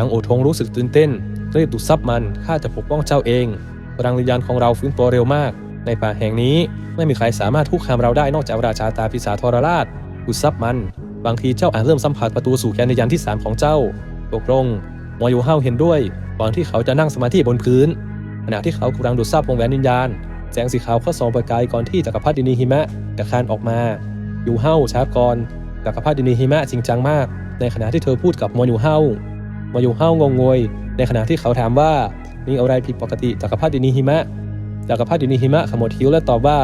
ทางโอทงรู้สึกตื่นเต้นรีบดูดซับมันข้าจะปกป้องเจ้าเองพลังวิญญาณของเราฟื้นตัวเร็วมาก ในป่าแห่งนี้ไม่มีใครสามารถคุกคามเราได้นอกจากราชาตาปีศาจทรราชดูดซับมัน บางทีเจ้าอาจเริ่มสัมผัสประตูสู่แกนวิญญาณที่สามของเจ้าตกลงมอยูเฮาเห็นด้วยก่อนที่เขาจะนั่งสมาธิบนพื้นขณะที่เขากำลังดูดซับวงแหวนวิญญาณแสงสีขาวเข้าส่องประกายก่อนที่จักรพรรดินีหิมะจะคานออกมายูเฮาช้าก่อนจักรพรรดินีหิมะจริงจังมาก ในขณะที่เธอพูดกับมอยูเฮา มอยูเฮ้างงงวย ในขณะที่เขาถามว่า มีอะไรผิดปกติจักรพรรดินีหิมะจักรพรรดินีหิมะขมวดคิ้วและตอบว่า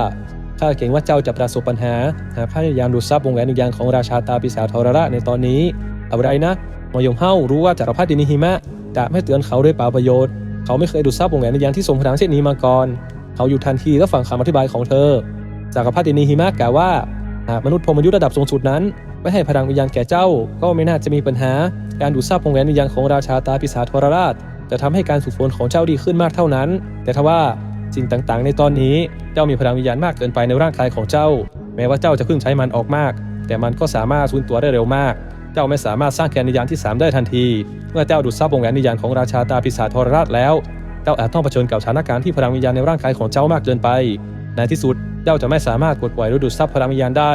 ข้าเกรงว่าเจ้าจะประสบปัญหา หากพยายามดูดซับวงแหวนวิญญาณของราชาตาปีศาจทรราในตอนนี้อะไรนะมอยงเฮ้ารู้ว่าจักรพรรดินีหิมะจะไม่เตือนเขาด้วยเปล่าประโยชน์ เขาไม่เคยดูดซับวงแหวนวิญญาณที่ทรงพลังเช่นนี้มาก่อน เขาอยู่ทันทีและฟังคำอธิบายของเธอจักรพรรดินีหิมะกล่าวว่าหากมนุษย์พรมยุทธระดับสูงสุดนั้น ไม่ให้พลังวิญญาณแก่เจ้าก็ไม่น่าจะมีปัญหา การดูดซับวงแหวนวิญญาณของราชาตาปีศาจทรราช จะทำให้การฝึกฝนของเจ้าดีขึ้นมากเท่านั้น แต่ทว่าสิ่งต่างๆ ในตอนนี้เจ้ามีพลังวิญญาณมากเกินไปในร่างกายของเจ้า แม้ว่าเจ้าจะเพิ่งใช้มันออกมาก แต่มันก็สามารถสูญตัวได้เร็วมาก เจ้าไม่สามารถสร้างแกนวิญญาณที่ 3 ได้ทันที เมื่อเจ้าดูดซับวงแหวนวิญญาณของราชาตาปีศาจทรราชแล้ว เจ้าอาจต้องเผชิญกับสถานการณ์ที่พลังวิญญาณในร่างกายของเจ้ามากเกินไป ในที่สุดเจ้าจะไม่สามารถปลดปล่อยหรือดูดซับพลังวิญญาณได้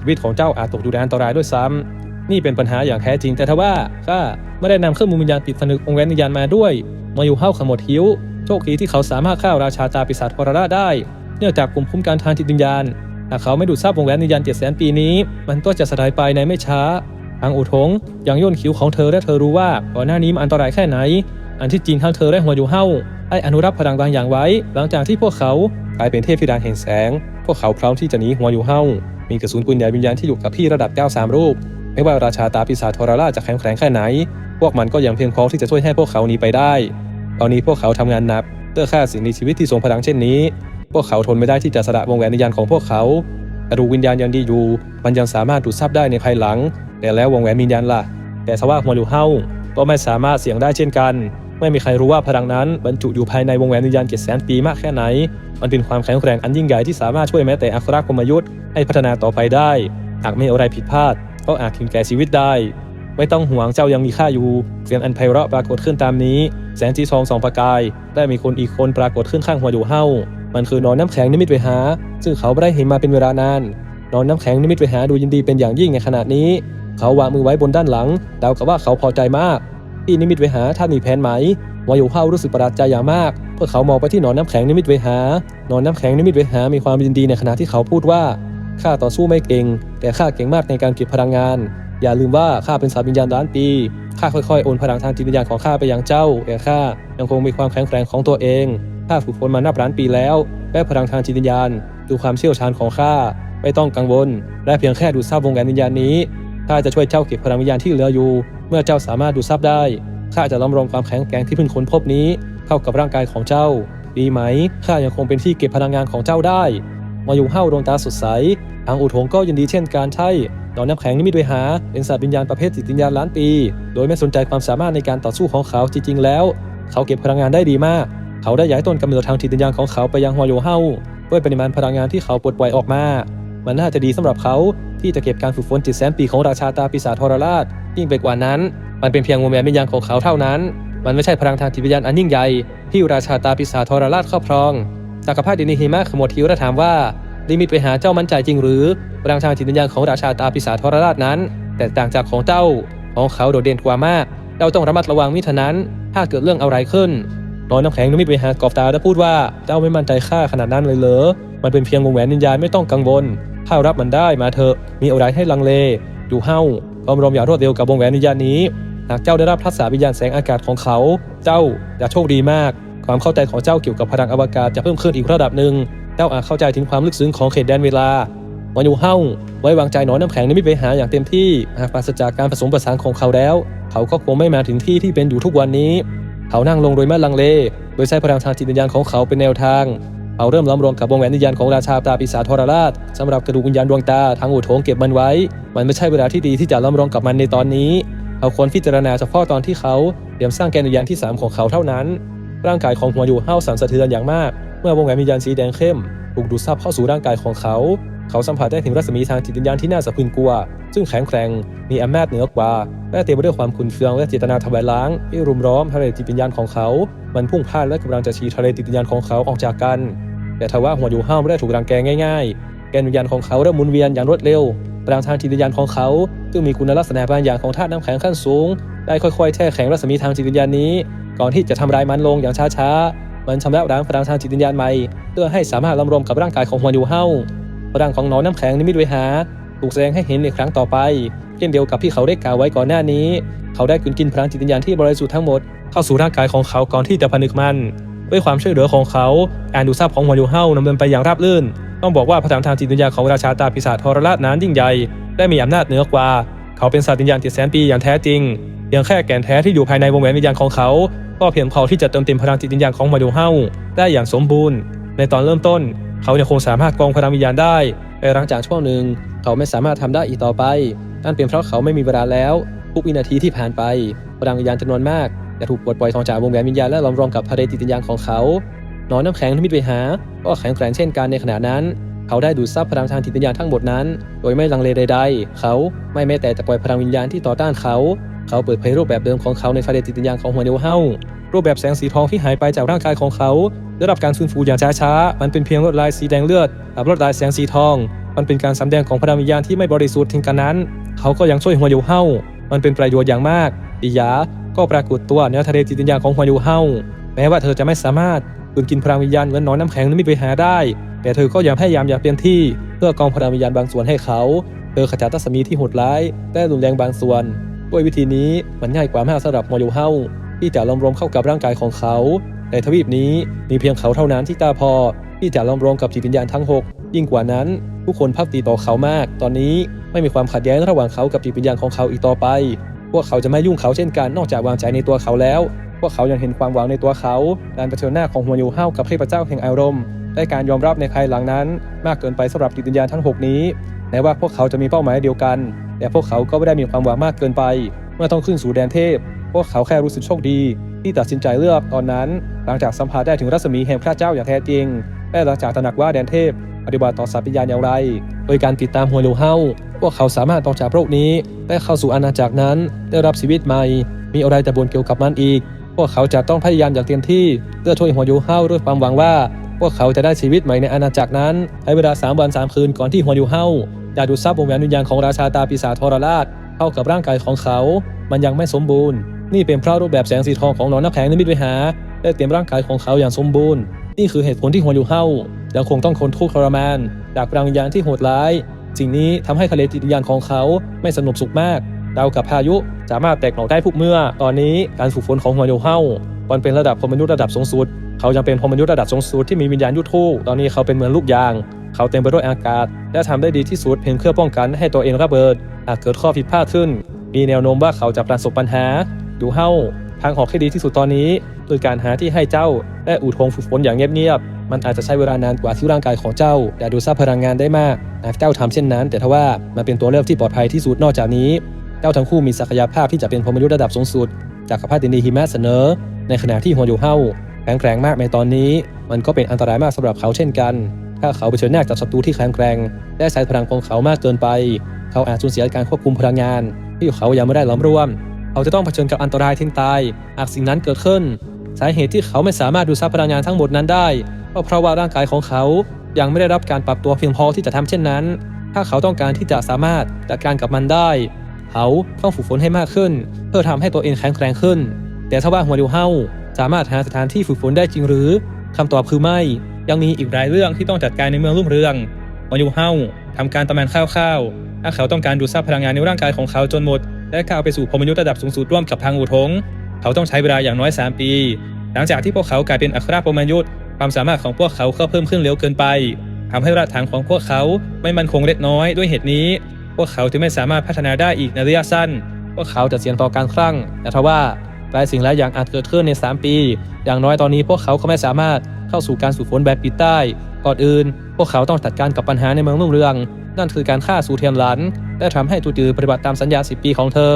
ชีวิตของเจ้าอาจตกอยู่ในอันตรายด้วยซ้ำ นี่เป็นปัญหาอย่างแท้จริง แต่ทว่าข้าไม่ได้นำเครื่องมือวิญญาณปิดผนึกวงแหวนวิญญาณมาด้วย มาอยู่เฮ้าขมวดหิว โชคดีที่เขาสามารถฆ่าราชาตาปีศาจทรราได้ เนื่องจากกลุ่มคุ้มกันทางจิตวิญญาณหากเขาไม่ดูดซับวงแหวนวิญญาณเจ็ดแสนปีนี้ มันก็จะสลายไปในไม่ช้า ทางอุทงยังย่นคิ้วของเธอและเธอรู้ว่าก่อนหน้านี้มันอันตรายแค่ไหน อันที่จริงทั้งเธอและหัวอยู่เฮ้าให้อนุรักษ์พลังบางอย่างไว้ หลังจากที่พวกเขากลายเป็นเทพธิดาแห่งแสง พวกเขาพร้อมที่จะหนีหัวอยู่เฮ้ามีกระสุนปืนใหญ่วิญญาณที่อยู่กับพี่ระดับ 9 3 รูป ไม่ว่าราชาตาปีศาจทรราจะแข็งแกร่งแค่ไหน พวกมันก็ยังเพียงพอที่จะช่วยให้พวกเขาหนีไปได้ตอนนี้พวกเขาทำงานหนักเพื่อฆ่าสิ่งมีชีวิตที่ทรงพลังเช่นนี้ พวกเขาทนไม่ได้ที่จะสละวงแหวนวิญญาณของพวกเขากระดูวิญญาณยังดีอยู่ มันยังสามารถดูดซับได้ในภายหลัง แต่แล้ววงแหวนวิญญาณล่ะ แต่สว่าหัวอยู่เฮาก็ไม่สามารถเสี่ยงได้เช่นกัน ไม่มีใครรู้ว่าพลังนั้นบรรจุอยู่ภายในวงแหวนวิญญาณเจ็ดแสนปีมากแค่ไหน มันเป็นความแข็งแกร่งอันยิ่งใหญ่ที่สามารถช่วยแม้แต่อัครกรมยุทธ์ให้พัฒนาต่อไปได้ หากมีอะไรผิดพลาด ก็อาจถึงแก่ชีวิตได้ ไม่ต้องห่วงเจ้ายังมีค่าอยู่ เสียงอันไพเราะปรากฏขึ้นตามนี้ แสงสีทองสองประกาย ได้มีคนอีกคนปรากฏขึ้นข้างหัวอยู่เฮ้ามันคือนอนน้ำแข็งนิมิตเวหา ซึ่งเขาไม่ได้เห็นมาเป็นเวลานานนอนน้ำแข็งนิมิตเวหาดูยินดีเป็นอย่างยิ่งในขณะนี้ เขาวางมือไว้บนด้านหลังเดากับว่าเขาพอใจมาก ที่นิมิตเวหาท่านมีแผนไหมวายุเฮารู้สึกประหลาดใจอย่างมากเพื่อเขามองไปที่นอนน้ำแข็งนิมิตเวหานอนน้ำแข็งนิมิตเวหามีความยินดีในขณะที่เขาพูดว่า ข้าต่อสู้ไม่เก่ง แต่ข้าเก่งมากในการเก็บพลังงาน อย่าลืมว่าข้าเป็นสายวิญญาณล้านปีข้าค่อยๆ โอนพลังทางจิตวิญญาณของข้าไปยังเจ้าแต่ข้ายังคงมีความแข็งแกร่งของตัวเองข้าฝึกฝนมานับล้านปีแล้วและพลังทางจิตวิญญาณดูความเชี่ยวชาญของข้าไม่ต้องกังวล และเพียงแค่ดูดซับวงแหวนวิญญาณนี้ข้าจะช่วยเจ้าเก็บพลังวิญญาณที่เหลืออยู่ เมื่อเจ้าสามารถดูดซับได้ข้าจะล้อมรวมความแข็งแกร่งที่เพิ่งค้นพบนี้ เข้ากับร่างกายของเจ้า ดีไหมข้ายังคงเป็นที่เก็บพลังงานของเจ้าได้ มายุงเฮ้าดวงตาสดใส ทางอุทงก็ยินดีเช่นการใช่นอนน้ำแข็งนิมิตเวหา เป็นสัตว์วิญญาณประเภทจิตวิญญาณล้านปี โดยไม่สนใจความสามารถในการต่อสู้ของเขาจริงๆแล้ว เขาเก็บพลังงานได้ดีมาก เขาได้ย้ายต้นกำเนิดทางจิตวิญญาณของเขาไปยังหัวโยเฮ้าด้วยปริมาณพลังงานที่เขาปลดปล่อยออกมา มันน่าจะดีสำหรับเขาที่จะเก็บการฝึกฝนจิตแสนปีของราชาตาปีศาจทรราชยิ่งไปกว่านั้น มันเป็นเพียงวงแหวนวิญญาณของเขาเท่านั้น มันไม่ใช่พลังทางจิตวิญญาณอันยิ่งใหญ่ที่ราชาตาปีศาจทรราชครอบครอง จักรพรรดินิหิมะขมวดคิ้วและถามว่าลิมิตไปหาเจ้ามั่นใจจริงหรือพลังทางจิตวิญญาณของราชาตาปีศาจทรราชนั้น แตกต่างจากของเจ้าของเขาโดดเด่นกว่ามากเจ้าต้องระมัดระวังมิฉะนั้น ถ้าเกิดเรื่องอะไรขึ้นน้อนน้ำแข็งนิมิตไปหากอบตาและพูดว่าเจ้าไม่มั่นใจข้าขนาดนั้นเลยเหรอมันเป็นเพียงวงแหวนวิญญาไม่ต้องกังวลถ้ารับมันได้มาเถอะมีอะไรให้ลังเลดูเฮ้าความรวมอย่ารวดเร็วกับวงแหวนวิญญานี้หากเจ้าได้รับทักษะวิญญาณแสงอากาศของเขา เจ้าจะโชคดีมาก ความเข้าใจของเจ้าเกี่ยวกับพลังอวกาศจะเพิ่มขึ้นอีกระดับหนึ่ง เจ้าอาจเข้าใจถึงความลึกซึ้งของเขตแดนเวลาวันยูเฮ้าไว้วางใจหนอนน้ำแข็งในมิตรไปหาอย่างเต็มที่หากปราศจากการผสมผสานของเขาแล้ว เขาก็คงไม่มาถึงที่ที่เป็นอยู่ทุกวันนี้ เขานั่งลงโดยไม่ลังเล โดยใช้พลังทางจิตวิญญาณของเขาเป็นแนวทางเขาเริ่มล้อมรวมกับวงแหวนวิญญาณของราชาตาปีศาจทรราชสำหรับกระดูกวิญญาณดวงตาทางอุโถงเก็บมันไว้ มันไม่ใช่เวลาที่ดีที่จะล้อมรวมกับมันในตอนนี้เขาควรพิจารณาเฉพาะตอนที่เขาเตรียมสร้างแกนวิญญาณที่ 3 ของเขาเท่านั้น ร่างกายของหัวอยู่เฮ้าสั่นสะเทือนอย่างมาก เมื่อวงแหวนวิญญาณสีแดงเข้มถูกดูดซับเข้าสู่ร่างกายของเขา เขาสัมผัสได้ถึงรัศมีทางจิตวิญญาณที่น่าสะพรึงกลัว ซึ่งแข็งแกร่ง มีอำนาจเหนือกว่า และเต็มไปด้วยความขุ่นเคืองและเจตนาทำลายล้างที่รุมล้อมทะเลจิตวิญญาณของเขา มันพุ่งพลาดและกำลังจะฉีกทะเลจิตวิญญาณของเขาออกจากกัน แต่ทว่าหัวอยู่ห้าวไม่ได้ถูกรังแกง่ายๆ แกนวิญญาณของเขาเริ่มหมุนเวียนอย่างรวดเร็วพลังทางจิตวิญญาณของเขา ซึ่งมีคุณลักษณะบางอย่างของธาตุน้ำแข็งขั้นสูง ได้ค่อยๆแช่แข็งรัศมีทางจิตวิญญาณนี้ ก่อนที่จะทำลายมันลงอย่างช้าๆ มันชำระล้างพลังทางจิตวิญญาณใหม่ เพื่อให้สามารถลำรวมกับร่างกายของหัวอยู่เฮาพลังของหนอนน้ำแข็งนิมิตไวหา ถูกแสดงให้เห็นในครั้งต่อไป เช่นเดียวกับที่เขาได้กล่าวไว้ก่อนหน้านี้ เขาได้กลืนกินพลังจิตวิญญาณที่บริสุทธิ์ทั้งหมดเข้าสู่ร่างกายของเขาก่อนที่จะผนึกมัน ด้วยความช่วยเหลือของเขาการดูทราบของหัวอยู่เฮานำเนินไปอย่างราบรื่น ต้องบอกว่าพลังทางจิตวิญญาณของราชาตาปีศาจทรราชนั้นยิ่งใหญ่และมีอำนาจเหนือกว่า เขาเป็นสัตว์วิญญาณที่แสนปีอย่างแท้จริง เพียงแค่แก่นแท้ที่อยู่ภายในวงแหวนวิญญาณของเขา ก็เพียงพอที่จะเติมเต็มพลังจิตวิญญาณของมาดูเฮาได้อย่างสมบูรณ์ ในตอนเริ่มต้น เขายังคงสามารถกองพลังวิญญาณได้แต่หลังจากช่วงหนึ่งเขาไม่สามารถทำได้อีกต่อไป นั่นเป็นเพราะเขาไม่มีเวลาแล้ว ทุกวินาทีที่ผ่านไป พลังวิญญาณจำนวนมากจะถูกปลดปล่อยออกจากวงแหวนวิญญาณและล้อมรวมกับทะเลจิตวิญญาณของเขานอนน้ำแข็งที่มิตรไปหา ก็แข็งแกร่งเช่นกันในขณะนั้น เขาได้ดูดซับพลังทางจิตวิญญาณทั้งหมดนั้น โดยไม่ลังเลใด ๆ เขาไม่แม้แต่จะปล่อยพลังวิญญาณที่ต่อต้านเขา เขาเปิดเผยรูปแบบเดิมของเขาในทะเลจิตวิญญาณของหัวเนวเฮารูปแบบแสงสีทองที่หายไปจากร่างกายของเขาได้รับการฟื้นฟูอย่างช้าๆ มันเป็นเพียงลวดลายสีแดงเลือดกับลวดลายแสงสีทอง มันเป็นการสำแดงของพลังวิญญาณที่ไม่บริสุทธิ์ทิ้งกันนั้น เขาก็ยังช่วยหัวยูเฮามันเป็นประโยชน์อย่างมากปิยาก็ปรากฏตัวในทะเลจิตวิญญาณของหัวยูเฮาแม้ว่าเธอจะไม่สามารถกืนกินพลังวิญญาณเหมือนหนอนน้ำแข็งนั้นไม่ไปหาได้ แต่เธอก็ยังพยายามอย่างเต็มที่เพื่อกองพลังวิญญาณบางส่วนให้เขา เธอขจัดทัศมีที่โหดร้ายและรุนแรงบางส่วน ด้วยวิธีนี้มันง่ายกว่ามากสำหรับมอยูเฮาที่จะลงรวมเข้ากับร่างกายของเขา ในทวีปนี้มีเพียงเขาเท่านั้นที่ตาพอ ที่จะลงรวมกับจิตวิญญาณทั้งหกยิ่งกว่านั้นทุกคนพักตีต่อเขามาก ตอนนี้ไม่มีความขัดแย้งระหว่างเขากับจิตวิญญาณของเขาอีกต่อไป พวกเขาจะไม่ยุ่งเขาเช่นกันนอกจากวางใจในตัวเขาแล้ว พวกเขายังเห็นความหวังในตัวเขาการเผชิญหน้าของหัวยูเฮากับเทพเจ้าแห่งอารมณ์และการยอมรับในภายหลังนั้น มากเกินไปสำหรับจิตวิญญาณทั้ง 6 นี้แม้ว่าพวกเขาจะมีเป้าหมายเดียวกัน แต่พวกเขาก็ไม่ได้มีความหวังมากเกินไป เมื่อต้องขึ้นสู่แดนเทพ พวกเขาแค่รู้สึกโชคดี ที่ตัดสินใจเลือกตอนนั้น หลังจากสัมผัสได้ถึงรัศมีแห่งพระเจ้าอย่างแท้จริงและหลังจากตระหนักว่าแดนเทพปฏิบัติต่อสัตว์วิญญาณอย่างไร โดยการติดตามหัวยูเฮาพวกเขาสามารถออจากโลกนี้และเข้าสู่อาณาจักรนั้น ได้รับชีวิตใหม่ มีอะไรจะบ่นเกี่ยวกับมันอีก พวกเขาจะต้องพยายามอย่างเต็มที่เพื่อช่วยหัวยูเฮาด้วยความหวังว่า พวกเขาจะได้ชีวิตใหม่ในอาณาจักรนั้นใช้เวลา 3 วัน 3 คืนก่อนที่หัวยูเฮา จะดูดซับวงแหวนวิญญาณของราชาตาปีศาจทรราชเข้ากับร่างกายของเขา มันยังไม่สมบูรณ์ นี่เป็นเพราะรูปแบบแสงสีทองของหนอนน้ำแข็งนิมิตไวหาได้เตรียมร่างกายของเขาอย่างสมบูรณ์ นี่คือเหตุผลที่หัวยูเฮายังคงต้องทนทุกข์ทรมาน จากพลังวิญญาณที่โหดร้าย สิ่งนี้ทำให้ทะเลจิตวิญญาณของเขาไม่สงบสุขมากดาวกับพายุสามารถแตกหน่อได้ทุกเมื่อ ตอนนี้การฝึกฝนของหัวยูเฮามันเป็นระดับพรมยุทธ์ระดับสูงสุด เขายังเป็นพรมยุทธ์ระดับสูงสุดที่มีวิญญาณยุทธูตอนนี้เขาเป็นเหมือนลูกยาง เขาเต็มไปด้วยอากาศ และทำได้ดีที่สุดเพียงเพื่อป้องกันให้ตัวเองระเบิด หากเกิดข้อผิดพลาดขึ้น มีแนวโน้มว่าเขาจะประสบปัญหา ดูเฮ้าทางออกที่ดีที่สุดตอนนี้คือการหาที่ให้เจ้า และอู่ทงฝึกฝนอย่างเงียบๆ มันอาจจะใช้เวลานานกว่าที่ร่างกายของเจ้าจะดูดซับพลังงานได้มากหากเจ้าทำเช่นนั้น แต่ทว่ามันเป็นตัวเลือกที่ปลอดภัยที่สุดนอกจากนี้ เจ้าทั้งคู่มีศักยภาพที่จะเป็นพรหมยุทธ์ระดับสูงสุด จากข้าดินดีหิมะเสนอ ในขณะที่หัวอยู่เฮ้าแข็งแกร่งมากในตอนนี้ มันก็เป็นอันตรายมากสำหรับเขาเช่นกัน ถ้าเขาเผชิญหน้ากับศัตรูที่แข็งแกร่งและใช้พลังของเขามากเกินไป เขาอาจสูญเสียการควบคุมพลังงาน ที่เขายังไม่ได้ล้อมรวม เขาจะต้องเผชิญกับอันตรายทิ้งตายหากสิ่งนั้นเกิดขึ้น สาเหตุที่เขาไม่สามารถดูดซับพลังงานทั้งหมดนั้นได้ก็เพราะว่าร่างกายของเขายังไม่ได้รับการปรับตัวเพียงพอที่จะทำเช่นนั้น ถ้าเขาต้องการที่จะสามารถจัดการกับมันได้ เขาต้องฝึกฝนให้มากขึ้น เพื่อทำให้ตัวเองแข็งแกร่งขึ้น แต่ถ้าว่าหัวเดิวเฮาสามารถหาสถานที่ฝึกฝนได้จริงหรือคำตอบคือไม่ ยังมีอีกหลายเรื่องที่ต้องจัดการในเมืองรุ่งเรืองหัวดิวเฮาทำการประมาณคร่าวๆถ้าเขาต้องการดูดซับพลังงานในร่างกายของเขาจนหมด และก้าวไปสู่พรมยุทธ์ระดับสูงสุดร่วมกับทางอูทง เขาต้องใช้เวลาอย่างน้อย 3 ปี หลังจากที่พวกเขากลายเป็นอัครพรมยุทธ์ความสามารถของพวกเขาก็เพิ่มขึ้นเร็วเกินไปทำให้รากฐานของพวกเขาไม่มั่นคงเล็กน้อยด้วยเหตุนี้ พวกเขาจึงไม่สามารถพัฒนาได้อีกในระยะสั้น พวกเขาจะเสียงต่อการคลั่งแต่ทว่า หลายสิ่งหลายอย่างอาจเกิดขึ้นใน 3 ปี อย่างน้อยตอนนี้พวกเขาก็ไม่สามารถเข้าสู่การสู่ฝนแบบปิดใต้ ก่อนอื่น พวกเขาต้องจัดการกับปัญหาในเมืองรุ่งเรือง นั่นคือการฆ่าสูเทียมหลัน และทำให้ตูจือปฏิบัติตามสัญญา 10 ปีของเธอ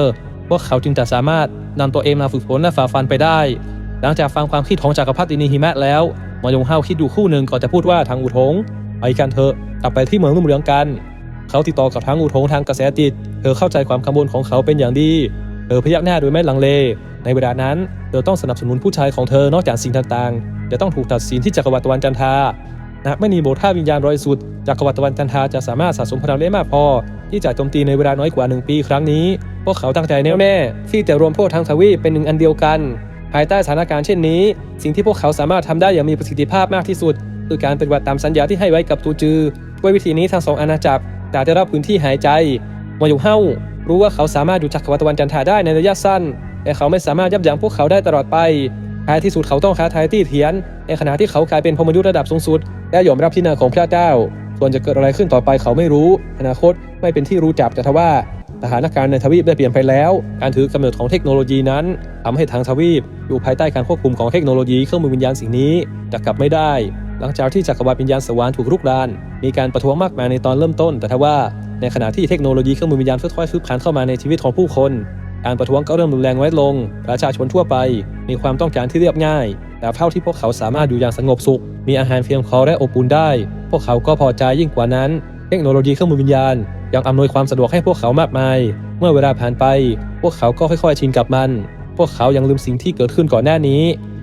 พวกเขาจึงจะสามารถนำตัวเองมาฝึกฝนและฝ่าฟันไปได้ หลังจากฟังความคิดของจักรพรรดินีหิมะแล้วมายงเฮาคิดดูคู่หนึ่งก่อนจะพูดว่าทางอุทงไปกันเถอะกลับไปที่เมืองรุ่งเรืองกัน เขาติดต่อกับทางอุทงทางกระแสจิต เธอเข้าใจความกังวลของเขาเป็นอย่างดี เธอพยักหน้าโดยไม่ลังเล ในเวลานั้น เธอต้องสนับสนุนผู้ชายของเธอนอกจากสิ่งต่างๆ จะต้องถูกตัดสินที่จักรวรรดิตะวันจันทราหากไม่มีโบท่าวิญญาณบริสุทธิ์จักรวรรดิตะวันจันทราจะสามารถสะสมพลังได้มากพอ ที่จะโจมตีในเวลาน้อยกว่าหนึ่งปีครั้งนี้ พวกเขาตั้งใจแน่วแน่ที่จะรวมพวกทางทวีปเป็นหนึ่งอันเดียวกัน ภายใต้สถานการณ์เช่นนี้ สิ่งที่พวกเขาสามารถทำได้อย่างมีประสิทธิภาพมากที่สุด คือการปฏิบัติตามสัญญาที่ให้ไว้กับตูจือด้วยวิธีนี้ทั้งสองอาณาจักรจะได้รับพื้นที่หายใจวายุเฮา รู้ว่าเขาสามารถอยู่จักรวรรดิตะวันจันทราได้ในระยะสั้น แต่เขาไม่สามารถยับยั้งพวกเขาได้ตลอดไปท้ายที่สุดเขาต้องค้าทายตี้เทียน ในขณะที่เขากลายเป็นพมยุทธระดับสูงสุด และยอมรับที่นาของพระเจ้า ส่วนจะเกิดอะไรขึ้นต่อไปเขาไม่รู้ อนาคตไม่เป็นที่รู้จักแต่ทว่าสถานการณ์ในทวีปได้เปลี่ยนไปแล้ว การถือกำเนิดของเทคโนโลยีนั้นทำให้ทางทวีป อยู่ภายใต้การควบคุมของเทคโนโลยีเครื่องมือวิญญาณสิ่งนี้จะกลับไม่ได้ หลังจากที่จักรวาลวิญญาณสวรรค์ถูกรุกราน มีการประท้วงมากมายในตอนเริ่มต้น แต่ทว่า ในขณะที่เทคโนโลยีเครื่องมือวิญญาณค่อยๆคืบคลานเข้ามาในชีวิตของผู้คนการประท้วงก็เริ่มรุนแรงน้ลง ประชาชนทั่วไป มีความต้องการที่เรียบง่าย แต่เท่าที่พวกเขาสามารถอยู่อย่างสงบสุข มีอาหารเพียงพอและอบอุ่นได้ พวกเขาก็พอใจยิ่งกว่านั้น เทคโนโลยีเครื่องมือวิญญาณ ยังอำนวยความสะดวกให้พวกเขามากมาย เมื่อเวลาผ่านไป พวกเขาก็ค่อยๆชินกับมัน พวกเขายังลืมสิ่งที่เกิดขึ้นก่อนหน้านี้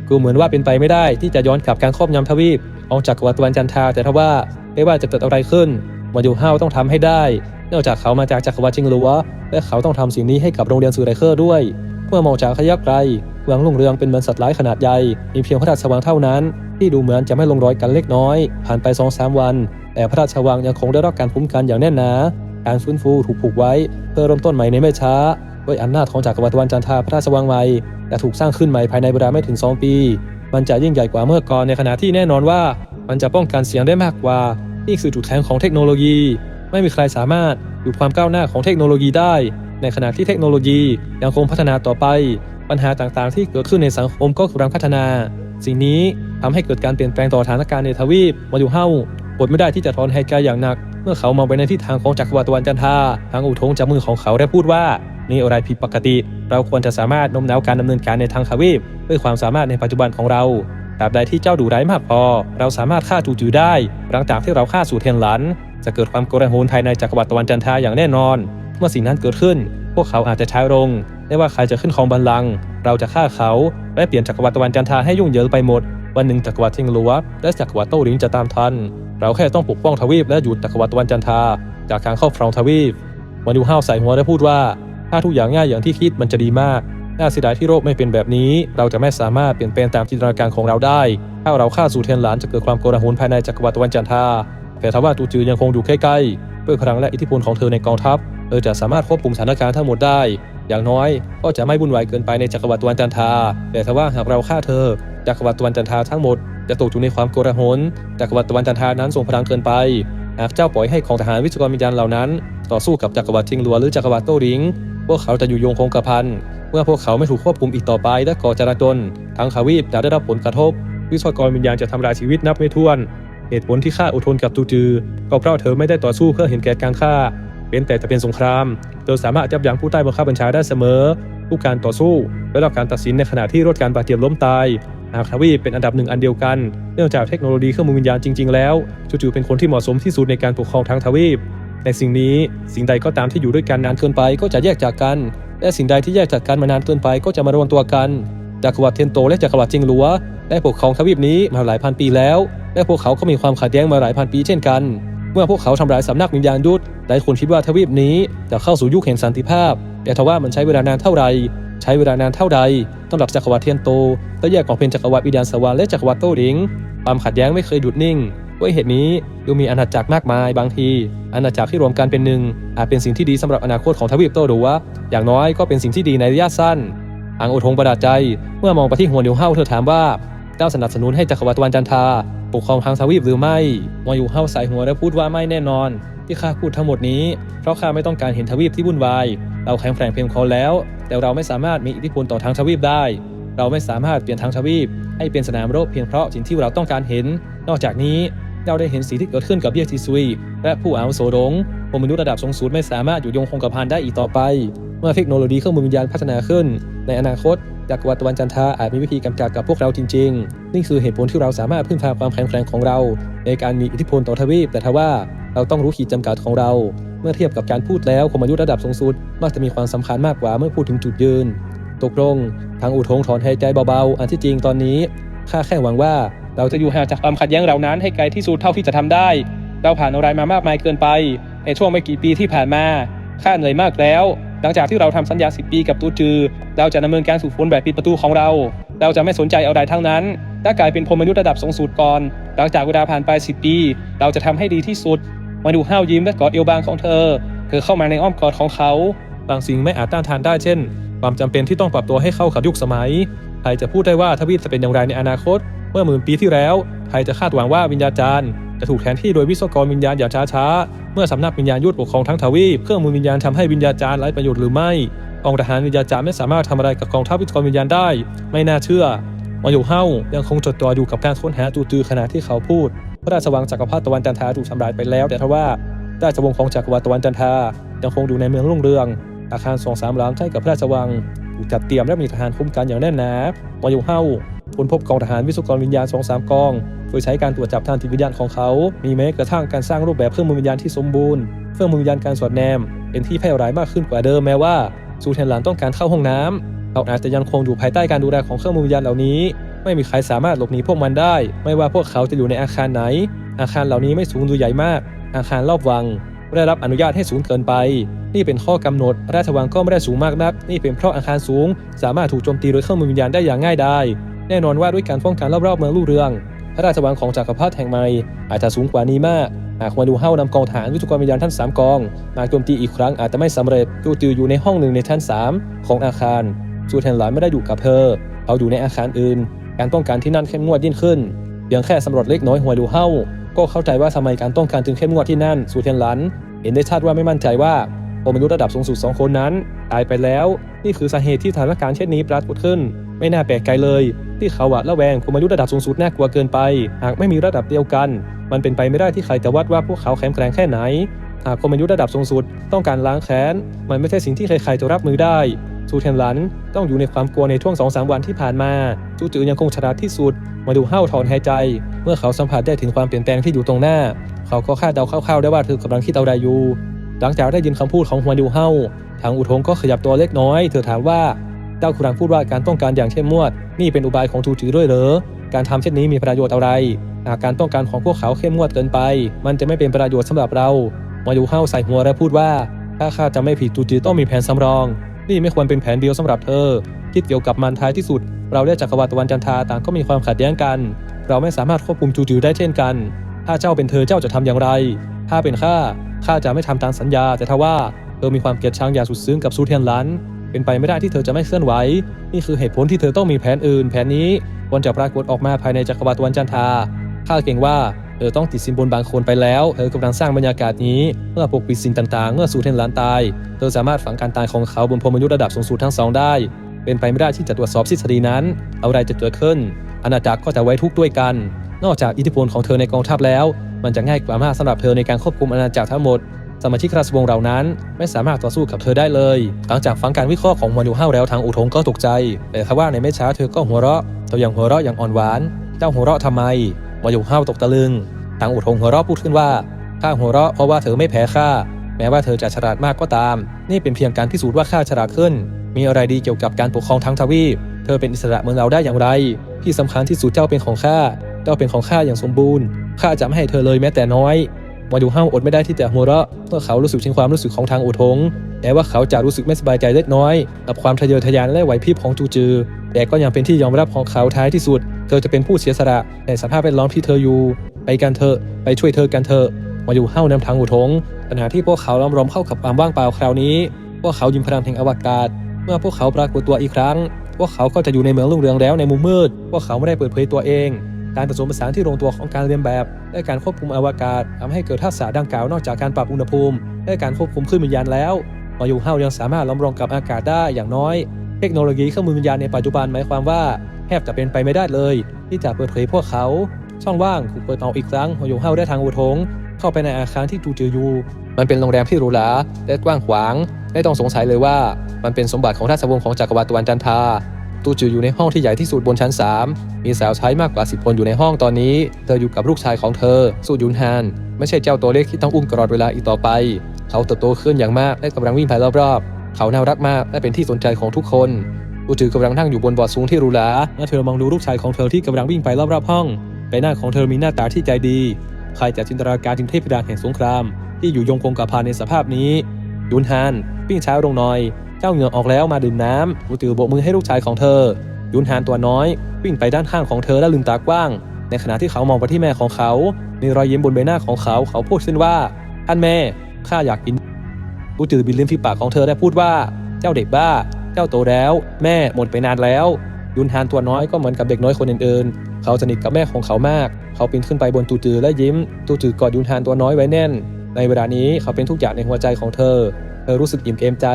ดูเหมือนว่าเป็นไปไม่ได้ที่จะย้อนกลับการครอบงำทวีปของจักวรรดิตวันจันทราแต่ทว่าไม่ว่าจะเกิดอะไรขึ้น มายูเฮาต้องทำให้ได้ เนื่องจากเขามาจากจักรวรรดิจิงลัว และเขาต้องทำสิ่งนี้ให้กับโรงเรียนซูไรเคอร์ด้วย เมื่อมองจากระยะไกลเมืองลุ่งเรืองเป็นเหมือนสัตว์ร้ายขนาดใหญ่ มีเพียงพระราชวังเท่านั้น ที่ดูเหมือนจะไม่ลงรอยกันเล็กน้อย ผ่านไปสองสามวัน แต่พระราชวังยังคงได้รับการคุ้มกันอย่างแน่นหนา การฟื้นฟูถูกผูกไว้ เพื่อเริ่มต้นใหม่ในไม่ช้าด้วยอำนาจของจักรวรรดิตวันจันทราพระราชวังใหม่และถูกสร้างขึ้นใหม่ภายในเวลาไม่ถึง 2 ปี มันจะยิ่งใหญ่กว่าเมื่อก่อนในขณะที่แน่นอนว่า มันจะป้องกันเสียงได้มากกว่า นี่คือจุดแข็งของเทคโนโลยี ไม่มีใครสามารถหยุดความก้าวหน้าของเทคโนโลยีได้ ในขณะที่เทคโนโลยียังคงพัฒนาต่อไป ปัญหาต่างๆ ที่เกิดขึ้นในสังคมก็กำลังพัฒนา สิ่งนี้ทำให้เกิดการเปลี่ยนแปลงต่อสถานการณ์ในทวีปมาอยู่เฮ้าอดไม่ได้ที่จะถอนหายใจอย่างหนัก เมื่อเขามองไปในทิศทางของจักรวรรดิตะวันจันทราทางอุทงจากมือของเขาได้พูดว่านี่อะไรผิดปกติ เราควรจะสามารถโน้มน้าวการดำเนินการในทางทวีปด้วยความสามารถในปัจจุบันของเรา ตราบใดที่เจ้าดูร้ายมากพอ เราสามารถฆ่าจูจือได้ หลังจากที่เราฆ่าสู่เทียนหลัน จะเกิดความโกลาหลภายในจักรวรรดิตะวันจันทราอย่างแน่นอน เมื่อสิ่งนั้นเกิดขึ้น พวกเขาอาจจะใช้รงไม่ว่าใครจะขึ้นครองบัลลังก์เราจะฆ่าเขา และเปลี่ยนจักรวรรดิตะวันจันทราให้ยุ่งเหยิงไปหมด วันหนึ่งจักรวรรดิเทิงลัวและจักรวรรดิโต้หลิงจะตามทัน เราแค่ต้องปกป้องทวีปและหยุดจักรวรรดิตะวันจันทราจากการครอบครองทวีปวันยูห้าวใส่หัวและพูดว่า ถ้าทุกอย่างง่ายอย่างที่คิดมันจะดีมาก น่าเสียดายที่โลกไม่เป็นแบบนี้ เราจะไม่สามารถเปลี่ยนแปลงตามจินตนาการของเราได้ ถ้าเราฆ่าสูเทนหลานจะเกิดความโกลาหลภายในจักรวรรดิวันจันทราแต่ทว่าตูจือยังคงอยู่ใกล้ๆด้วยพลังและอิทธิพลของเธอในกองทัพเธอจะสามารถควบคุมสถานการณ์ทั้งหมดได้ อย่างน้อยก็จะไม่วุ่นวายเกินไปในจักรวรรดิวันจันทราแต่ถ้าว่าหากเราฆ่าเธอ จักรวรรดิวันจันทราทั้งหมดจะตกอยู่ในความโกลาหลจักรวรรดิวันจันทรานั้นทรงพลังเกินไปหากเจ้าปล่อยให้ของทหารวิศวกรวิญญาณเหล่านั้น ต่อสู้กับจักรวรรดิทิงลัวหรือจักรวรรดิโต้หลิง พวกเขาจะอยู่ยงคงกระพัน เมื่อพวกเขาไม่ถูกควบคุมอีกต่อไปและก่อจราจนทั้งทวีปจะได้รับผลกระทบ วิศวกรวิญญาณจะทำลายชีวิตนับไม่ถ้วน เหตุผลที่ข้าอดทนกับตูจือ ก็เพราะเธอไม่ได้ต่อสู้เพื่อเห็นแก่การฆ่าเป็นแต่จะเป็นสงครามเธอสามารถยับยั้งผู้ใต้บังคับบัญชาได้เสมอทุกการต่อสู้และรับการตัดสินในขณะที่ลดการบาดเจ็บล้มตายหากทวีปเป็นอันดับหนึ่งอันเดียวกัน เนื่องจากเทคโนโลยีเครื่องมือวิญญาณจริง ๆ แล้วจูจือเป็นคนที่เหมาะสมที่สุดในการปกครองทางทวีปในสิ่งนี้สิ่งใดก็ตามที่อยู่ด้วยกันนานเกินไปก็จะแยกจากกัน และสิ่งใดที่แยกจากกันมานานเกินไปก็จะมารวมตัวกันจักรวรรดิเทียนโตและจักรวรรดิจิงหลัวได้ปกครองทวีปนี้มาหลายพันปีแล้ว และพวกเขาก็มีความขัดแย้งมาหลายพันปีเช่นกัน เมื่อพวกเขาทำลายสำนักวิญญาณยุทธหลายคนคิดว่าทวีปนี้จะเข้าสู่ยุคแห่งสันติภาพ แต่ทว่ามันใช้เวลานานเท่าไหร่ใช้เวลานานเท่าใดสำหรับจักรวรรดิเทียนโตและแยกออกเป็นจักรวรรดิวิญญาณสวรรค์และจักรวรรดิโต้หลิงความขัดแย้งไม่เคยหยุดนิ่ง ด้วยเหตุนี้ยังมีอาณาจักรมากมายบางที อาณาจักรที่รวมกันเป็นหนึ่งอาจเป็นสิ่งที่ดีสำหรับอนาคตของทวีปโต้หลัวอย่างน้อยก็เป็นสิ่งที่ดีในระยะสั้นอังอุทงประดาใจ เมื่อมองไปที่หัวนิวเฮาเธอถามว่าเจ้าสนับสนุนให้จักรวรรดิวันจันทาปกครองทางทวีปหรือไม่หัวนิวเฮาใส่หัวและพูดว่าไม่แน่นอน ที่ข้าพูดทั้งหมดนี้เพราะข้าไม่ต้องการเห็นทวีปที่วุ่นวายเราแข็งแกร่งเพียงพอแล้ว แต่เราไม่สามารถมีอิทธิพลต่อทางทวีปได้ เราไม่สามารถเปลี่ยนทางทวีป ให้เป็นสนามรบเพียงเพราะสิ่งที่เราต้องการเห็น นอกจากนี้ เราได้เห็นสิ่งที่เกิดขึ้นกับเบียทีซุย และผู้อาวุโสดงมมนุษย์ระดับสูงสุดไม่สามารถอยู่ยงคงกระพันได้อีกต่อไป เมื่อเทคโนโลยีเครื่องมือวิญญาณพัฒนาขึ้น ในอนาคตจักรวรรดิตะวันจันทราอาจมีวิธีกำจัดกับพวกเราจริง ๆ นี่คือเหตุผลที่เราสามารถพึ่งพาความแข็งแกร่งของเรา ในการมีอิทธิพลต่อทวีป แต่ทว่าเราต้องรู้ขีดจำกัดของเรา เมื่อเทียบกับการพูดแล้วคมอายุระดับสูงสุด มักจะมีความสำคัญมากกว่าเมื่อพูดถึงจุดยืนตกลงทางอุทงถอนหายใจเบาๆ อันที่จริงตอนนี้ข้าแค่หวังว่า เราจะอยู่ห่างจากความขัดแย้งเหล่านั้นให้ไกลที่สุดเท่าที่จะทำได้ เราผ่านอะไรมามากมายเกินไป ในช่วงไม่กี่ปีที่ผ่านมาข้าเหนื่อยมากแล้ว หลังจากที่เราทำสัญญาสิปีกับตูจือ เราจะดำเนินการสู่ฝนแบบปิดประตูของเรา เราจะไม่สนใจอะไรทั้งนั้นถ้ากลายเป็นพลมนุษย์ระดับสูงสุดก่อน หลังจากเวลาผ่านไปสิปี เราจะทำให้ดีที่สุด มาดูห้าวยิ้มและกอดเอวบางของเธอ เธอเข้ามาในอ้อมกอดของเขา บางสิ่งไม่อาจต้านทานได้เช่น ความจำเป็นที่ต้องปรับตัวให้เข้ากับยุคสมัย ใครจะพูดได้ว่าทวีปจะเป็นอย่างไรในอนาคต เมื่อหมื่นปีที่แล้วใครจะคาดหวังว่าวิญญาจารย์จะถูกแทนที่โดยวิศวกรวิญญาณอย่างช้าๆ เมื่อสำนักวิญญาณยุทธปกครองทั้งทวีปเครื่องมือวิญญาณทำให้วิญญาจารย์ไร้ประโยชน์หรือไม่กองทหารวิญญาจารย์ไม่สามารถทำอะไรกับกองทัพวิศวกรวิญญาณได้ ไม่น่าเชื่อมาอยู่เฮ้ายังคงจดจ่ออยู่กับการค้นหาจูจือขณะที่เขาพูด พระราชวังจักรพรรดิตะวันจันทราถูกทำลายไปแล้ว แต่ทว่าราชวงศ์ของจักรวรรดิตะวันจันทรายังคงอยู่ในเมืองรุ่งเรือง อาคารสองสามหลังใกล้กับพระราชวังถูกจัดเตรียมและมีทหารคุ้มกันอย่างแน่นหนามาอยู่เฮ้า ค้นพบกองทหารวิศวกรวิญญาณสองสามกอง โดยใช้การตรวจจับทางจิตวิญญาณของเขา มีแม้กระทั่งการสร้างรูปแบบเครื่องมือวิญญาณที่สมบูรณ์ เครื่องมือวิญญาณการสอดแนม เป็นที่แพร่หลายมากขึ้นกว่าเดิมแม้ว่าซูเทนหลานต้องการเข้าห้องน้ำเขาอาจจะยังคงอยู่ภายใต้การดูแลของเครื่องมือวิญญาณเหล่านี้ ไม่มีใครสามารถหลบหนีพวกมันได้ ไม่ว่าพวกเขาจะอยู่ในอาคารไหน อาคารเหล่านี้ไม่สูงหรือใหญ่มาก อาคารรอบวังไม่ได้รับอนุญาตให้สูงเกินไป นี่เป็นข้อกำหนด ราชวังก็ไม่ได้สูงมากนัก นี่เป็นเพราะอาคารสูง สามารถถูกโจมตีโดยเครื่องมือวิญญาณได้อย่างง่ายดาย แน่นอนว่าด้วยการป้องกันรอบๆเมืองลู่เรือง พระราชวังของจักรพรรดิแห่งใหม่อาจจะสูงกว่านี้มาก หากมาดูเฮ้านำกองทหารวิศวกรวิญญาณทั้งสามกอง มาโจมตีอีกครั้งอาจจะไม่สำเร็จจูจืออยู่ในห้องหนึ่งในชั้น 3 ของอาคารจูเทนหลานไม่ได้อยู่กับเธอเขาอยู่ในอาคารอื่น การป้องกันที่นั่นเข้มงวดยิ่งขึ้นเพียงแค่สำรวจเล็กน้อยหัวดูเฮ้าก็เข้าใจว่าทำไมการต้องการถึงเข้มงวดที่นั่นสูเทียนหลัน เห็นได้ชัดว่าไม่มั่นใจว่าพลมนุษย์ระดับสูงสุดสองคนนั้น ตายไปแล้ว นี่คือสาเหตุที่สถานการณ์เช่นนี้ปรากฏขึ้น ไม่น่าแปลกใจเลย ที่เขาหวาดระแวงพลมนุษย์ระดับสูงสุดน่ากลัวเกินไป หากไม่มีระดับเดียวกัน มันเป็นไปไม่ได้ที่ใครจะวัดว่าพวกเขาแข็งแกร่งแค่ไหน หากพลมนุษย์ระดับสูงสุดต้องการล้างแค้น มันไม่ใช่สิ่งที่ใครๆจะรับมือได้ซูเทนหลันต้องอยู่ในความกลัวในช่วงสองสามวันที่ผ่านมาจูจือยังคงฉลาดที่สุด มาดูเห้าถอนหายใจ เมื่อเขาสัมผัสได้ถึงความเปลี่ยนแปลงที่อยู่ตรงหน้า เขาก็คาดเดาคร่าวๆได้ว่าเธอกำลังคิดเอาใดอยู่หลังจากได้ยินคำพูดของฮวาดูเฮาทางอุทงก็ขยับตัวเล็กน้อย เธอถามว่า เจ้ากำลังพูดว่าการต้องการอย่างเข้มงวด นี่เป็นอุบายของทูจือด้วยเหรอ การทำเช่นนี้มีประโยชน์อะไร หากการต้องการของพวกเขาเข้มงวดเกินไป มันจะไม่เป็นประโยชน์สำหรับเรา มาดูเฮาใส่หัวและพูดว่า ถ้าข้าจะไม่ผิดทูจือต้องมีแผนสำรอง นี่ไม่ควรเป็นแผนเดียวสำหรับเธอ คิดเกี่ยวกับมันท้ายที่สุด เราและจักรวรรดิตะวันจันทราต่างก็มีความขัดแย้งกัน เราไม่สามารถควบคุมจูจือได้เช่นกัน ถ้าเจ้าเป็นเธอเจ้าจะทำอย่างไร ถ้าเป็นข้าข้าจะไม่ทำตามสัญญา แต่ถ้าว่าเธอมีความเกลียดชังอย่างสุดซึ้งกับซูเทียนหลัน เป็นไปไม่ได้ที่เธอจะไม่เคลื่อนไหว นี่คือเหตุผลที่เธอต้องมีแผนอื่น แผนนี้ควรจะปรากฏออกมาภายในจักรวรรดิตะวันจันทราข้าเก่งว่าเธอต้องติดสินบนบางคนไปแล้ว เธอกำลังสร้างบรรยากาศนี้ เมื่อปกปิดสิ่งต่างๆ เมื่อซูเทนหลานตาย เธอสามารถฝังการตายของเขาบนพรมยุทธ์ระดับสูงสุดทั้งสองได้ เป็นไปไม่ได้ที่จะตรวจสอบทฤษฎีนั้นอะไรจะเกิดขึ้น อาณาจักรก็จะไว้ทุกข์ด้วยกัน นอกจากอิทธิพลของเธอในกองทัพแล้ว มันจะง่ายกว่ามากสำหรับเธอในการควบคุมอาณาจักรทั้งหมด สมาชิกราชวงศ์เหล่านั้น ไม่สามารถต่อสู้กับเธอได้เลย หลังจากฟังการวิเคราะห์ของมานูเฮาแล้วทางอุทงก็ตกใจ แต่ทว่าในไม่ช้าเธอก็หัวเราะเธอยังหัวเราะอย่างอ่อนหวาน เจ้าหัวเราะทำไมมานูเฮาตกตะลึง ทางอุทงหัวเราะพูดขึ้นว่าข้าหัวเราะเพราะว่าเธอไม่แพ้ข้าแม้ว่าเธอจะฉลาดมากก็ตาม นี่เป็นเพียงการพิสูจน์ว่าข้าฉลาดขึ้น มีอะไรดีเกี่ยวกับการปกครองทั้งทวีป เธอเป็นอิสระเมือนเราได้อย่างไร ที่สำคัญที่สุดเจ้าเป็นของข้า เจ้าเป็นของข้าอย่างสมบูรณ์ ข้าจะไม่ให้เธอเลยแม้แต่น้อย มาดูห้าวอดไม่ได้ที่จะหัวเราะเมื่อเขารู้สึกถึงความรู้สึกของทางอุทงแต่ว่าเขาจะรู้สึกไม่สบายใจเล็กน้อย กับความทะเยอทะยานและไหวพริบของจูจือ แต่ก็ยังเป็นที่ยอมรับของเขาท้ายที่สุด เธอจะเป็นผู้เสียสละในสภาพแวดล้อมที่เธออยู่ ไปกันเถอะไปช่วยเธอกันเถอะมาอยู่ห้าวนำทางอุทงปัญหาที่พวกเขาล้อมรอมเข้ากับความว่างเปล่าคราวนี้ พวกเขายิ้มพลังแห่งอวกาศ เมื่อพวกเขาปรากฏตัวอีกครั้ง พวกเขาก็จะอยู่ในเมืองรุ่งเรืองแล้วในมุมมืด พวกเขาไม่ได้เปิดเผยตัวเอง การผสมผสานที่ลงตัวของการเรียนแบบ และการควบคุมอวกาศทำให้เกิดทักษะดังกล่าวนอกจากการปรับอุณหภูมิ และการควบคุมคลื่นวิญญาณแล้วมาอยู่เฮายังสามารถล้อมรองกับอากาศได้อย่างน้อย เทคโนโลยีเครื่องมือวิญญาณในปัจจุบันหมายความว่าแทบจะเป็นไปไม่ได้เลย ที่จะเปิดเผยพวกเขา ช่องว่างถูกเปิดออกอีกครั้งมาอยู่เฮาได้ทางอุทงเข้าไปในอาคารที่จูจือยู่มันเป็นโรงแรมที่หรูหราและกว้างขวางไม่ต้องสงสัยเลยว่า มันเป็นสมบัติของราชวงศ์ของจักรวรรดิตะวันจันทรา ตูตูจือยู่ในห้องที่ใหญ่ที่สุดบนชั้น 3 มีสาวใช้มากกว่า 10 คนอยู่ในห้องตอนนี้ เธออยู่กับลูกชายของเธอสูยุนฮาน ไม่ใช่เจ้าตัวเล็กที่ต้องอุ้มตลอดเวลาอีกต่อไป เขาเติบโตขึ้นอย่างมากและกำลังวิ่งไปรอบๆ เขาน่ารักมากและเป็นที่สนใจของทุกคนตูจือกำลังนั่งอยู่บนบอร์ดสูงที่หรูหราเมื่อเธอมองดูลูกชายของเธอที่กำลังวิ่งไปรอบๆห้องใบหน้าของเธอมีหน้าตาที่ใจดี ใครจะจินตนาการถึงเทพดาแห่งสงคราม ที่อยู่ยงคงกระพานในสภาพนี้ ยุนฮานปิ้งช้าลงหน่อย เจ้าเหงื่อออกแล้วมาดื่มน้ำตูจือโบกมือให้ลูกชายของเธอ ยุนฮานตัวน้อย วิ่งไปด้านข้างของเธอและลืมตากว้าง ในขณะที่เขามองไปที่แม่ของเขา มีรอยยิ้มบนใบหน้าของเขาเขาพูดขึ้นว่าท่านแม่ข้าอยากกินตูจือบินลิ้มฝีปากของเธอและพูดว่าเจ้าเด็กบ้า เจ้าโตแล้ว แม่หมดไปนานแล้ว ยุนฮานตัวน้อยก็เหมือนกับเด็กน้อยคนอื่นๆ เขาสนิทกับแม่ของเขามาก เขาปีนขึ้นไปบนตูจือและยิ้ม ตูจือกอดยุนฮานตัวน้อยไว้แน่น ในเวลานี้เขาเป็นทุกอย่างในหัวใจของเธอ ธอรู้สึกอิ่มเอมใจ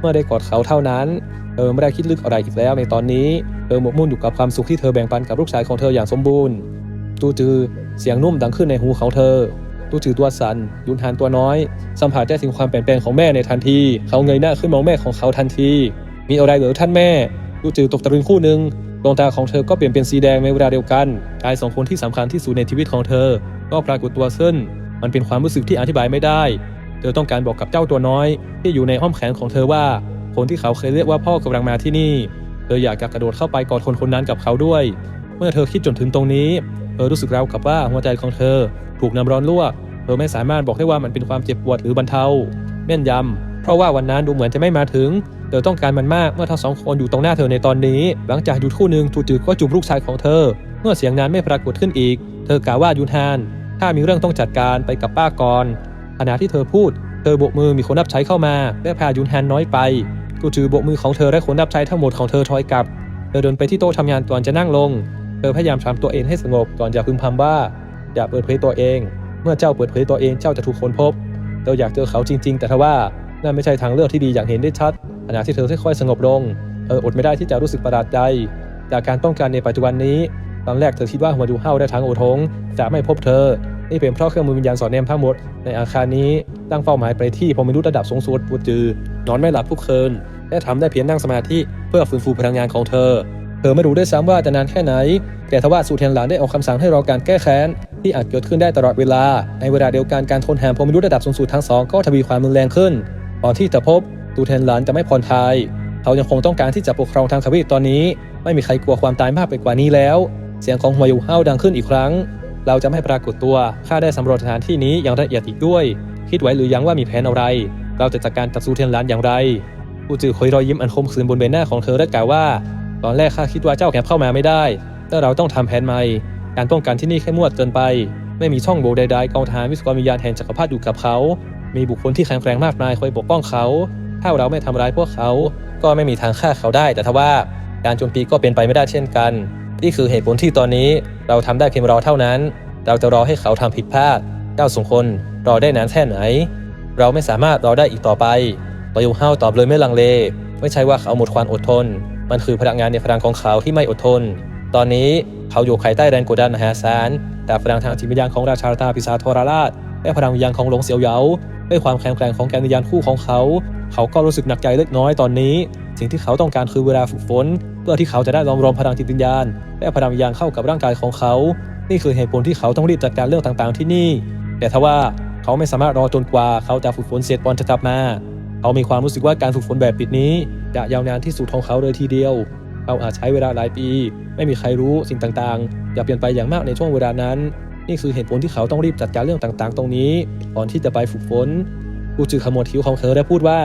เมื่อได้กอดเขาเท่านั้น เธอไม่ได้คิดลึกอะไรอีกแล้วในตอนนี้ เธอหมกมุ่นอยู่กับความสุขที่เธอแบ่งปันกับลูกชายของเธออย่างสมบูรณ์ตูจือเสียงนุ่มดังขึ้นในหูของเธอตูจือตัวสัน่นยุนฮานตัวน้อย สัมผัสได้ถึงความเปลี่ยนแปลงของแม่ในทันที เขาเงยหน้าขึ้นมองแม่ของเขาทันที มีอะไรเหรอท่านแม่ตูจือตกตะลึงคู่หนึ่งดวงตาของเธอก็เปลี่ยนเป็นสีแดงในเวลาเดียวกันชายสองคนที่สำคัญที่สุดในชีวิตของเธอ ก็ปรากฏตัวขึ้น มันเป็นความรู้สึกที่อธิบายไม่ได้ เธอต้องการบอกกับเจ้าตัวน้อย ที่อยู่ในอ้อมแขนของเธอว่า คนที่เขาเคยเรียกว่าพ่อกำลังมาที่นี่ เธออยากจะกระโดดเข้าไปกอดคนคนนั้นกับเขาด้วย เมื่อเธอคิดจนถึงตรงนี้ เธอรู้สึกราวกับว่าหัวใจของเธอ ถูกน้ำร้อนลวก เธอไม่สามารถบอกได้ว่ามันเป็นความเจ็บปวดหรือบรรเทาแม่นยำเพราะว่าวันนั้นดูเหมือนจะไม่มาถึง เธอต้องการมันมากเมื่อทั้งสองคนอยู่ตรงหน้าเธอในตอนนี้ หลังจากหยุดคู่หนึ่งจู่ๆก็จูบลูกชายของเธอ เมื่อเสียงนั้นไม่ปรากฏขึ้นอีก เธอกล่าวว่ายุนฮานถ้ามีเรื่องต้องจัดการไปกับป้าก่อน ขณะที่เธอพูด เธอโบกมือมีคนรับใช้เข้ามาและพายุนแฮนน้อยไปจู่ๆโบกมือของเธอและคนรับใช้ทั้งหมดของเธอถอยกลับ เธอเดินไปที่โต๊ะทำงานก่อนจะนั่งลง เธอพยายามทำตัวเองให้สงบก่อนจะพึมพำว่า อย่าเปิดเผยตัวเอง เมื่อเจ้าเปิดเผยตัวเองเจ้าจะถูกค้นพบ เธออยากเจอเขาจริง ๆ แต่ทว่านั่นไม่ใช่ทางเลือกที่ดีอย่างเห็นได้ชัด ขณะที่เธอค่อยๆสงบลง เธออดไม่ได้ที่จะรู้สึกประหลาดใจ จากการป้องกันในปัจจุบันนี้ ตอนแรกเธอคิดว่าหัวดูเฮาและทางโอทงจะไม่พบเธอ นี่เป็นเพราะเครื่องมือวิญญาณสอดแนมทั้งหมด ในอาคารนี้ตั้งเป้าหมายไปที่พรหมนุษย์ระดับสูงสุดปูจือนอนไม่หลับทุกคืนและทำได้เพียงนั่งสมาธิเพื่อฟื้นฟูพลังงานของเธอ เธอไม่รู้ด้วยซ้ำว่าจะนานแค่ไหน แต่ทว่าสูเทียนหลานได้ออกคำสั่งให้รอการแก้แค้นที่อาจเกิดขึ้นได้ตลอดเวลา ในเวลาเดียวกันการทนแหมพรหมนุษย์ระดับสูงสุดทั้งสองก็ทวีความรุนแรงขึ้นก่อนที่จะพบตูเทียนหลานจะไม่ผ่อนคลายเขายังคงต้องการที่จะปกครองทางทวีปตอนนี้ ไม่มีใครกลัวความตายมากไปกว่านี้แล้ว เสียงของหัวยูเฮาดังขึ้นอีกครั้ง เราจะไม่ปรากฏตัว ข้าได้สำรวจสถานที่นี้อย่างละเอียดอีกด้วย คิดไว้หรือยังว่ามีแผนอะไร เราจะจัดการกับซูเทียนหลานอย่างไรปูจือคอยรอยยิ้มอันคมขืนบนใบหน้าของเธอและกล่าวว่า ตอนแรกข้าคิดว่าเจ้าแคบเข้ามาไม่ได้ แต่เราต้องทำแผนใหม่ การป้องกันที่นี่เข้มวดเกินไป ไม่มีช่องโหว่ใดๆกองทหารวิศวกรวิญญาณแห่งจักรพรรดิอยู่กับเขา มีบุคคลที่แข็งแกร่งมากมายคอยปกป้องเขา ถ้าเราไม่ทำร้ายพวกเขา ก็ไม่มีทางฆ่าเขาได้ แต่ทว่าการโจมตีก็เป็นไปไม่ได้เช่นกัน นี่คือเหตุผลที่ตอนนี้เราทำได้เพียงรอเท่านั้น เราจะรอให้เขาทำผิดพลาดเจ้าสองคนรอได้นานแค่ไหน เราไม่สามารถรอได้อีกต่อไปปยุเฮาตอบเลยไม่ลังเล ไม่ใช่ว่าเขาหมดความอดทน มันคือพลังงานในพลังของเขาที่ไม่อดทน ตอนนี้เขาอยู่ภายใต้แรงกดดันมหาศาลแต่พลังทางจิตวิญญาณของราชาตาพิศาจทรราชและพลังวิญญาณของหลงเสียวเหยาด้วยความแข็งแกร่งของแกนวิญญาณคู่ของเขา เขาก็รู้สึกหนักใจเล็กน้อยตอนนี้ สิ่งที่เขาต้องการคือเวลาฝึกฝน เพื่อที่เขาจะได้ลองรวมพลังจิตวิญญาณ และพลังวิญญาณเข้ากับร่างกายของเขา นี่คือเหตุผลที่เขาต้องรีบจัดการเรื่องต่างๆที่นี่ แต่ทว่าเขาไม่สามารถรอจนกว่าเขาจะฝึกฝนเสร็จก่อนจะกลับมา เขามีความรู้สึกว่าการฝึกฝนแบบปิดนี้จะยาวนานที่สุดของเขาเลยทีเดียวเขาอาจใช้เวลาหลายปี ไม่มีใครรู้สิ่งต่างๆ จะเปลี่ยนไปอย่างมากในช่วงเวลานั้น นี่คือเหตุผลที่เขาต้องรีบจัดการเรื่องต่างๆ ตรงนี้ ก่อนที่จะไปฝึกฝนผู้จือขมวดคิ้วของเธอและพูดว่า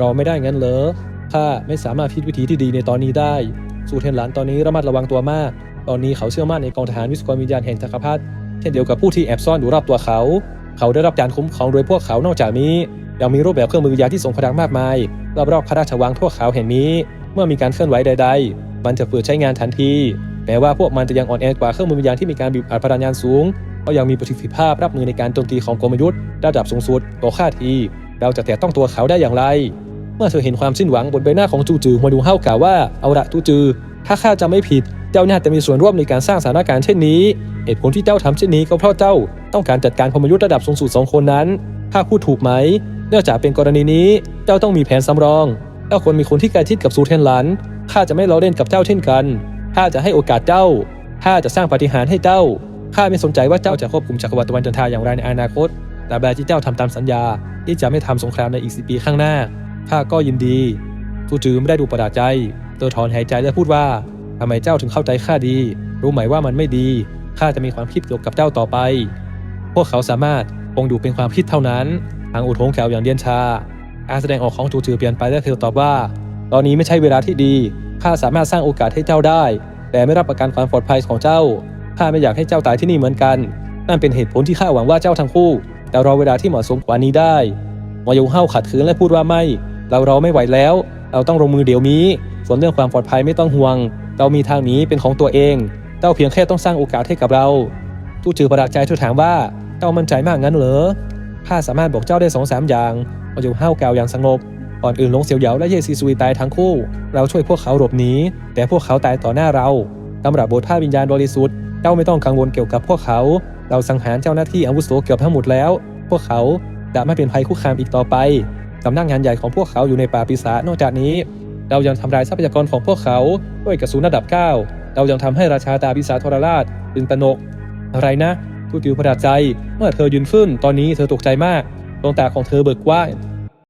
รอไม่ได้งั้นเหรอ ข้าไม่สามารถคิดวิธีที่ดีในตอนนี้ได้ สูเทนหลานตอนนี้ระมัดระวังตัวมาก ตอนนี้เขาเชื่อมั่นในกองทหารวิศวกรวิญญาณแห่งจักรพรรดิเช่นเดียวกับผู้ที่แอบซ่อนอยู่รอบตัวเขา เขาได้รับการคุ้มครองโดยพวกเขานอกจากนี้ยังมีรูปแบบเครื่องมือวิญญาที่ทรงพลังมากมายรอบๆพระราชวังทั่วเขาแห่งนี้ เมื่อมีการเคลื่อนไหวใด ๆ มันจะเปิดใช้งานทันทีแม้ว่าพวกมันจะยังอ่อนแอกว่าเครื่องมือวิญญาที่มีการบีบอัดพลังงานสูงก็ยังมีประสิทธิภาพรับมือในการโจมตีของกลมยุทธ์ระดับสูงสุดต่อค่าที เราจะแตะต้องตัวเขาได้อย่างไร มื่อเธอเห็นความสิ้นหวังบนใบหน้าของจูจือมาดูเฮากล่าวว่าเอาละจูจือ ถ้าข้าจะไม่ผิด เจ้าน่าจะมีส่วนร่วมในการสร้างสถานการณ์เช่นนี้เหตุผลที่เจ้าทำเช่นนี้ก็เพราะเจ้า ต้องการจัดการพมยุทธระดับสูงสุดสองคนนั้นข้าพูดถูกไหมเนื่องจากเป็นกรณีนี้เจ้าต้องมีแผนสำรองเจ้าควรมีคนที่ใกล้ชิดกับซูเทนหลันข้าจะไม่ล้อเล่นกับเจ้าเช่นกันข้าจะให้โอกาสเจ้าข้าจะสร้างปฏิหารให้เจ้าข้าไม่สนใจว่าเจ้าจะควบคุมจักรวรรดิตะวันจันทราอย่างไรในอนาคตแต่แบบที่เจ้าทำตามสัญญา ที่จะไม่ทำสงครามในอีกสิปีข้างหน้า ข้าก็ยินดีทูจือไม่ได้ดูประหลาใจเธอถอนหายใจและพูดว่าทำไมเจ้าถึงเข้าใจข้าดี รู้ไหมว่ามันไม่ดี ข้าจะมีความคิดเกี่ยวกับเจ้าต่อไป พวกเขาสามารถคงดูเป็นความคิดเท่านั้น ทางอุทงแขวอย่างเดียนชา การแสดงออกของจูจือเปลี่ยนไปและเธอตอบว่า ตอนนี้ไม่ใช่เวลาที่ดี ข้าสามารถสร้างโอกาสให้เจ้าได้ แต่ไม่รับประกันความปลอดภัยของเจ้า ข้าไม่อยากให้เจ้าตายที่นี่เหมือนกัน นั่นเป็นเหตุผลที่ข้าหวังว่าเจ้าทั้งคู่ แต่รอเวลาที่เหมาะสมกว่านี้ได้มายงเฮาขัดขืนและพูดว่าไม่ เราเรอไม่ไหวแล้ว เราต้องลงมือเดี๋ยวนี้ ส่วนเรื่องความปลอดภัยไม่ต้องห่วง เรามีทางหนี้เป็นของตัวเอง เจ้าเพียงแค่ต้องสร้างโอกาสให้กับเราจูจือประหลาดใจทูถามว่า เจ้ามั่นใจมากงั้นเหรอ ข้าสามารถบอกเจ้าได้สองสามอย่างมายงเฮากล่าวอย่างสงบ ก่อนอื่นหลงเซียวเหยาและเย่ซีซุยตายทั้งคู่ เราช่วยพวกเขาหลบหนี แต่พวกเขาตายต่อหน้าเราตำรับบทท่าวิญญาณบริสุทธิ์ เจ้าไม่ต้องกังวลเกี่ยวกับพวกเขา เราสังหารเจ้าหน้าที่อาวุโสเกือบทั้งหมดแล้ว พวกเขาจะไม่เป็นภัยคุกคามอีกต่อไป สำนักงานใหญ่ของพวกเขาอยู่ในป่าปีศาจนอกจากนี้ เรายังทำลายทรัพยากรของพวกเขาด้วยกระสุนระดับ 9 เรายังทำให้ราชาตาปีศาจทรราชตื่นตระหนก อะไรนะทูติวประหลาดใจ เมื่อเธอยืนขึ้น ตอนนี้เธอตกใจมากดวงตาของเธอเบิกกว้าง